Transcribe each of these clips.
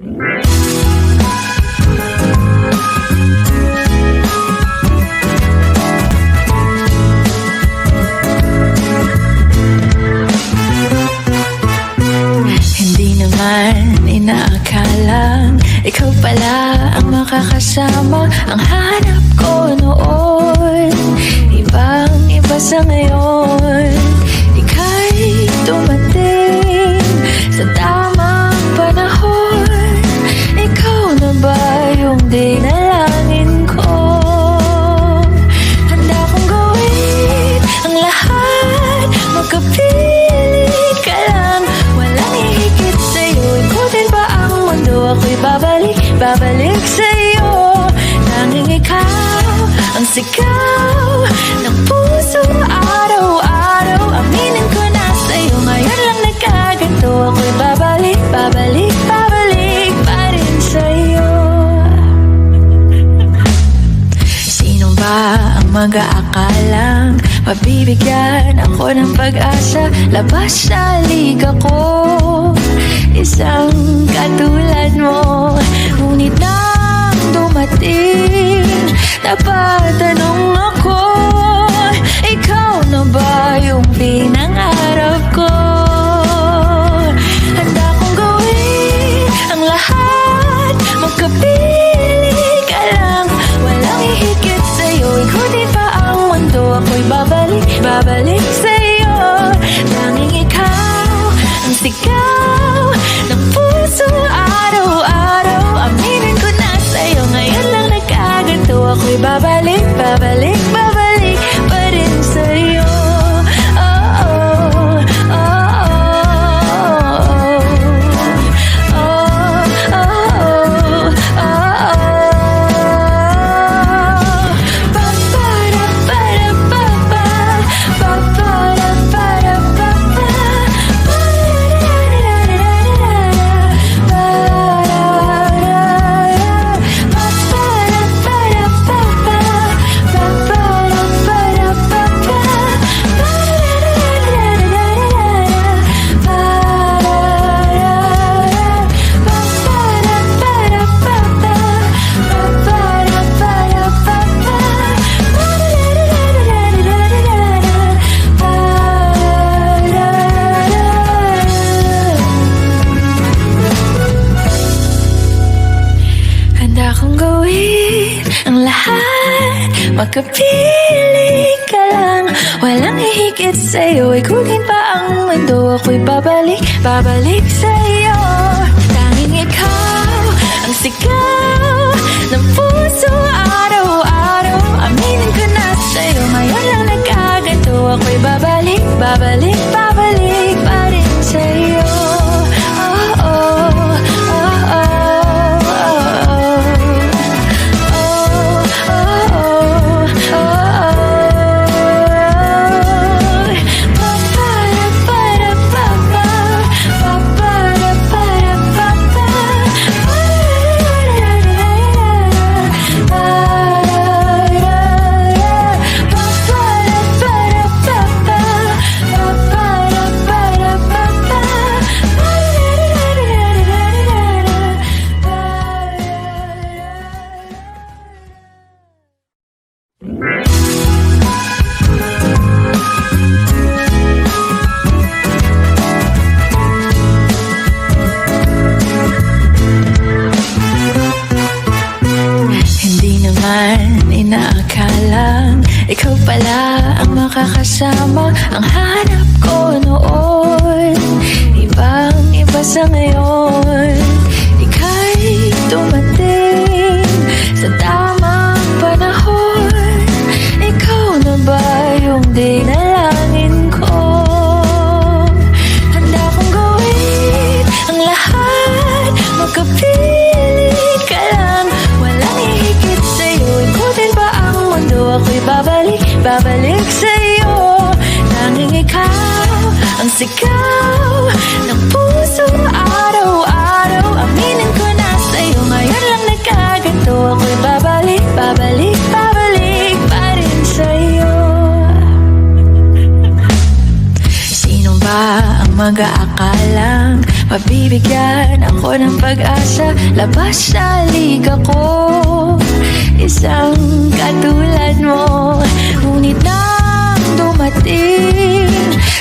mm. Sigaw Ng puso araw-araw Aminin ko na sa'yo. Ngayon lang nagkaganto Ako'y babalik, babalik, babalik Pa rin sa'yo. Sino ba ang mag-aakalang Mabibigyan ako ng pag-asa? Labas sa liga ko. Isang katulad mo. Ngunit nang dumating. Napatanong lahat Magkapili ka lang. Walang hihigit sa'yo Ikutin pa ang mundo. Ako'y babalik, babalik sa'yo. Tanging ikaw ang sigaw Ng puso. Araw-araw Aminin ko na sa'yo. Ngayon lang nagkaganto Ako'y babalik, babalik, babalik makakasama Ang hanap ko noon. Ibang iba sa ngayon sigaw ng puso araw-araw Aminin ko na sa'yo ngayon lang nagkaganto Ako'y babalik, babalik, babalik pa rin Sino ba ang mag-aakalang Mabibigyan ako ng pag-asa Labas sa liga ko. Isang katulad mo Ngunit na dumating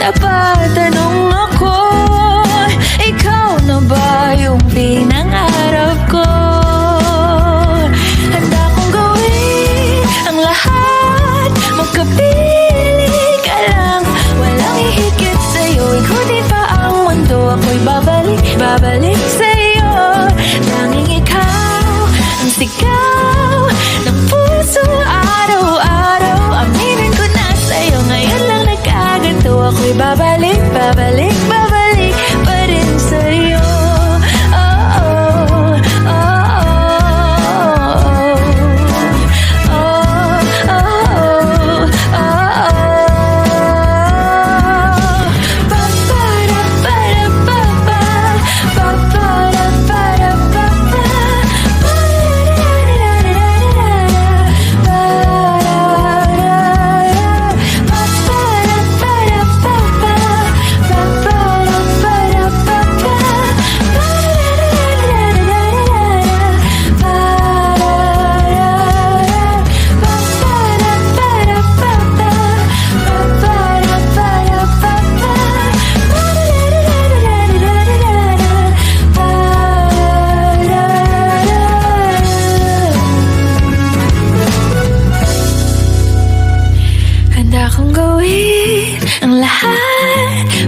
Napatanong ako Ikaw na ba yung pinangarap ko?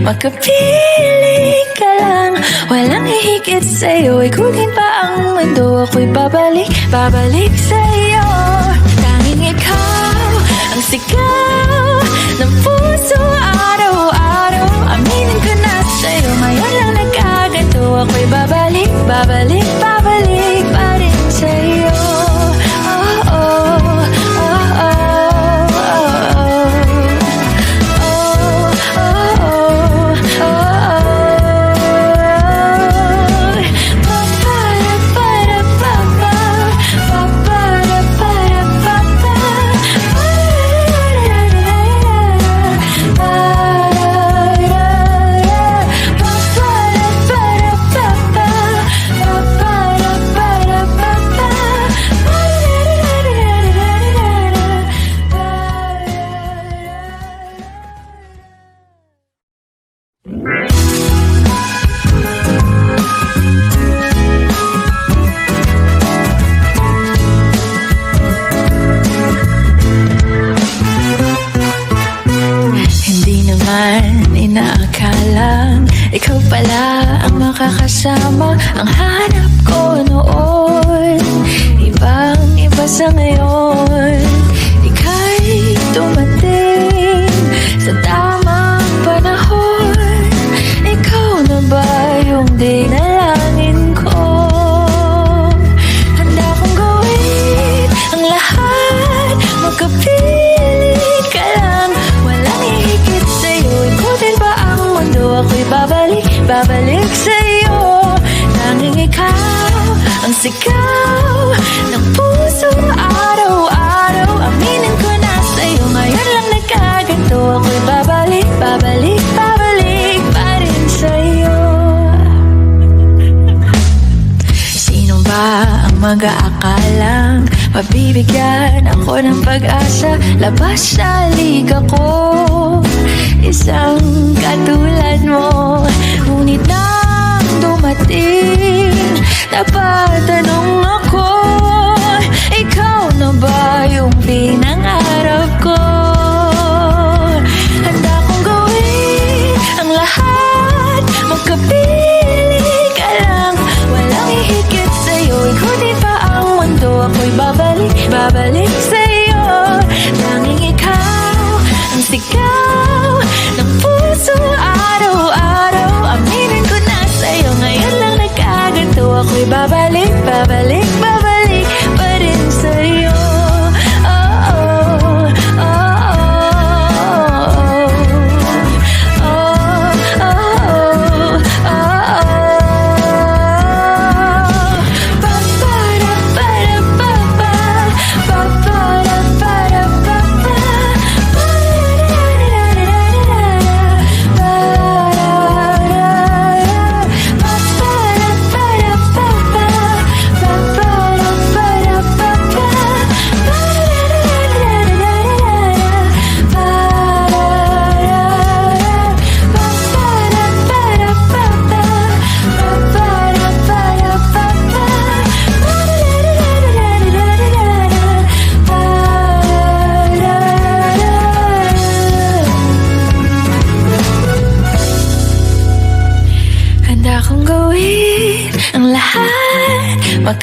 Magkapiling ka lang. Walang hihigit sa'yo. Ikutin pa ang mundo Ako'y babalik, babalik sa'yo. Tanging ikaw Ang sigaw Ng puso. Araw-araw Aminin ko na sa'yo. Ngayon lang nagkagato. Ako'y babalik, babalik, babalik No. Binibigyan ako ng pag-asa. Labas sa liga ko Isang katulad mo. Ngunit nang dumating Napatanong ako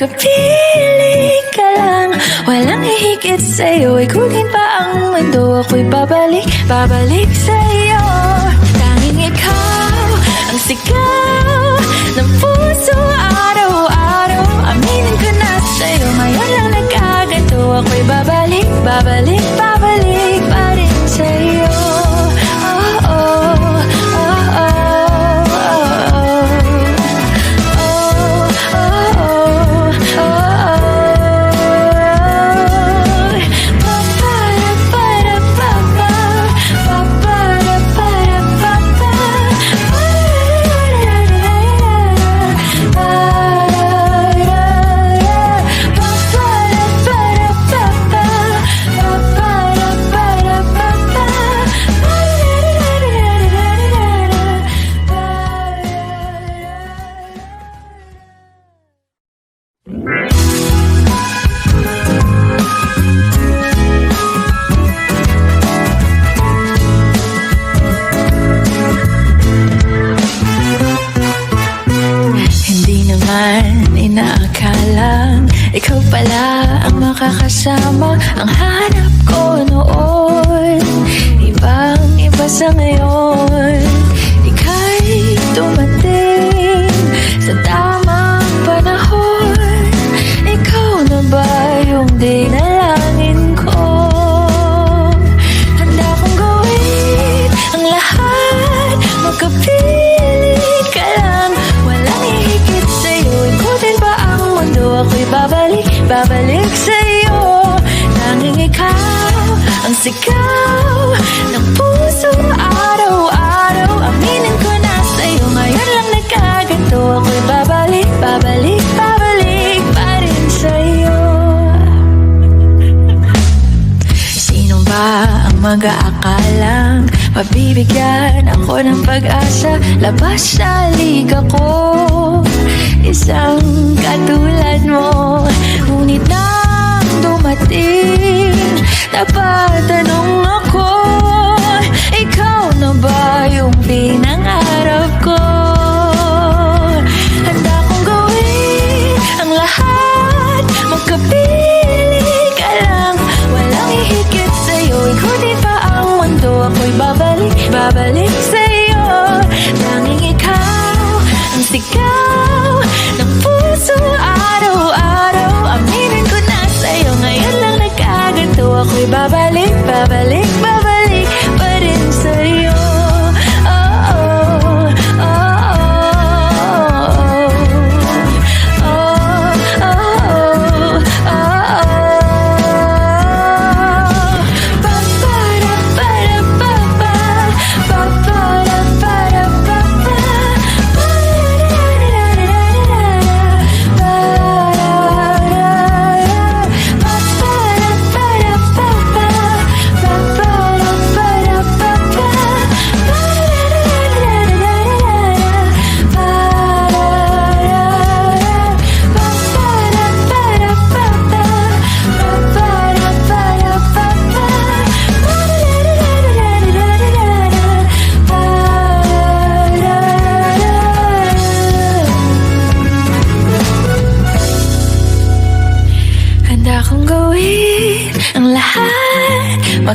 Kapiling ka lang. Walang hihigit sa'yo Ikaw pag-asa Labas sa liga ko Isang katulad mo Ngunit nang dumating Napatanong ako Ikaw na ba yung pinang Babalik, babalik, babalik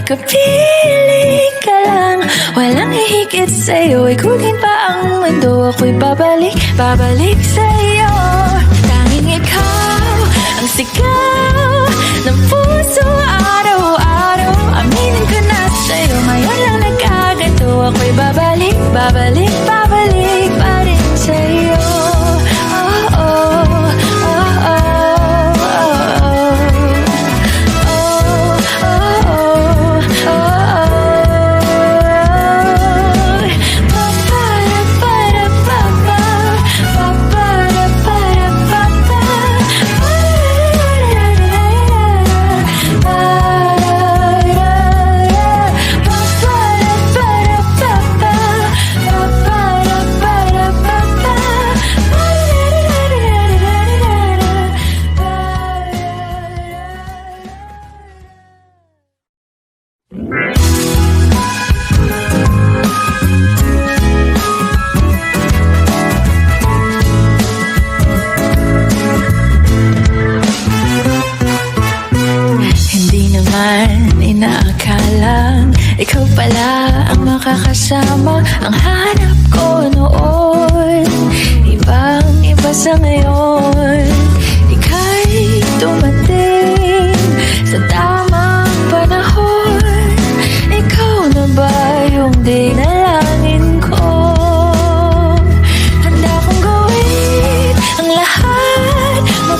Kapiling ka lang. Walang hihigit sa'yo Ikaw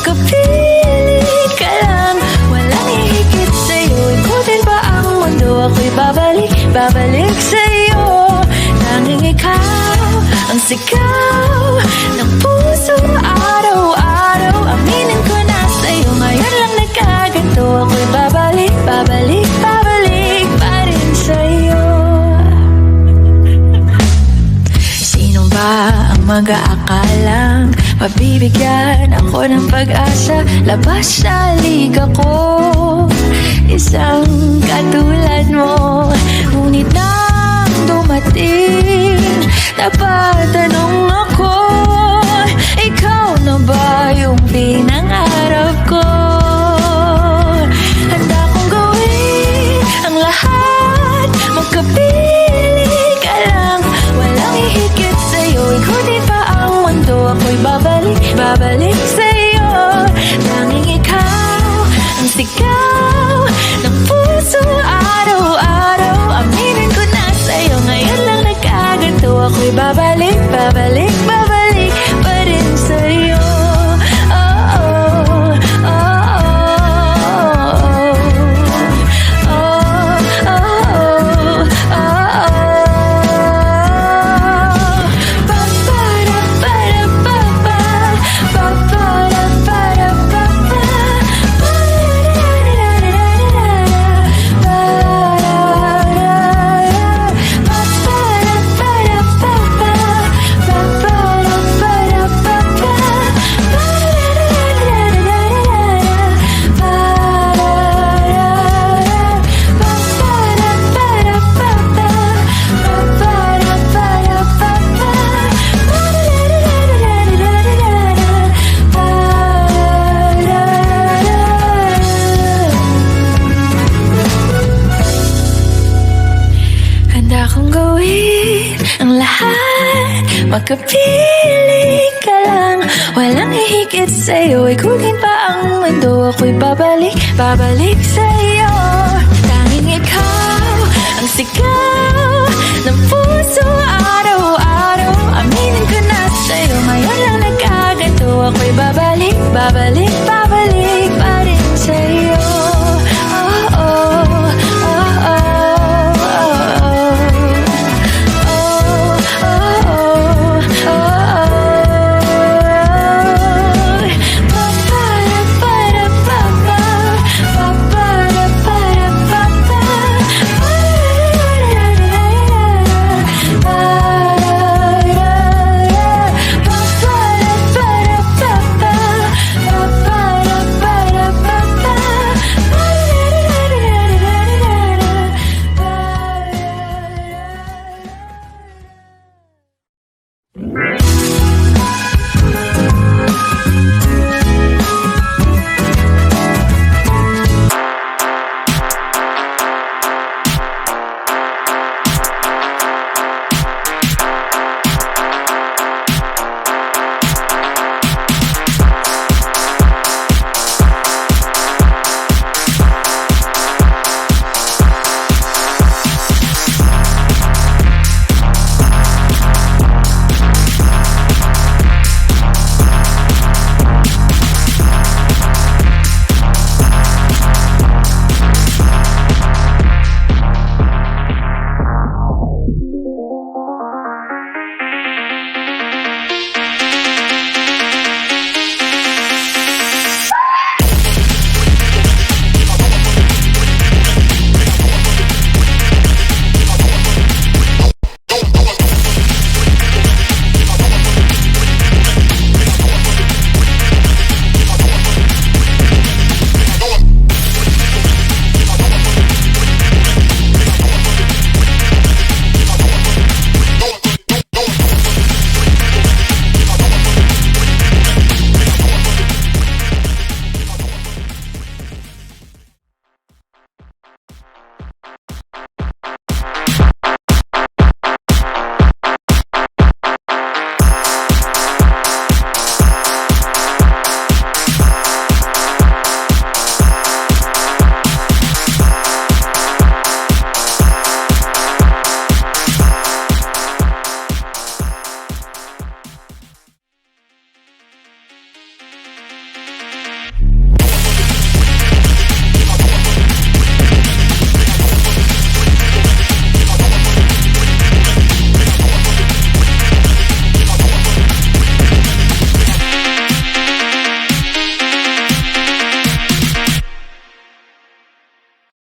Magkapili ka lang. Walang hihigit sa'yo. Ikutin pa ang mundo. Ako'y babalik, babalik sa'yo. Tanging ikaw ang sigaw Mabibigyan ako ng pag-asa Labas sa liga ko. Isang katulad mo Ngunit nang dumating Napatanong lahat Magkapili ka lang. Walang hihigit sa'yo Ikutin pa ang mundo. Ako'y babalik, babalik sa'yo. Tanging ikaw ang sigaw Ng puso. Araw-araw Aminin ko na sa'yo. Ngayon lang nagkaganto Ako'y babalik, babalik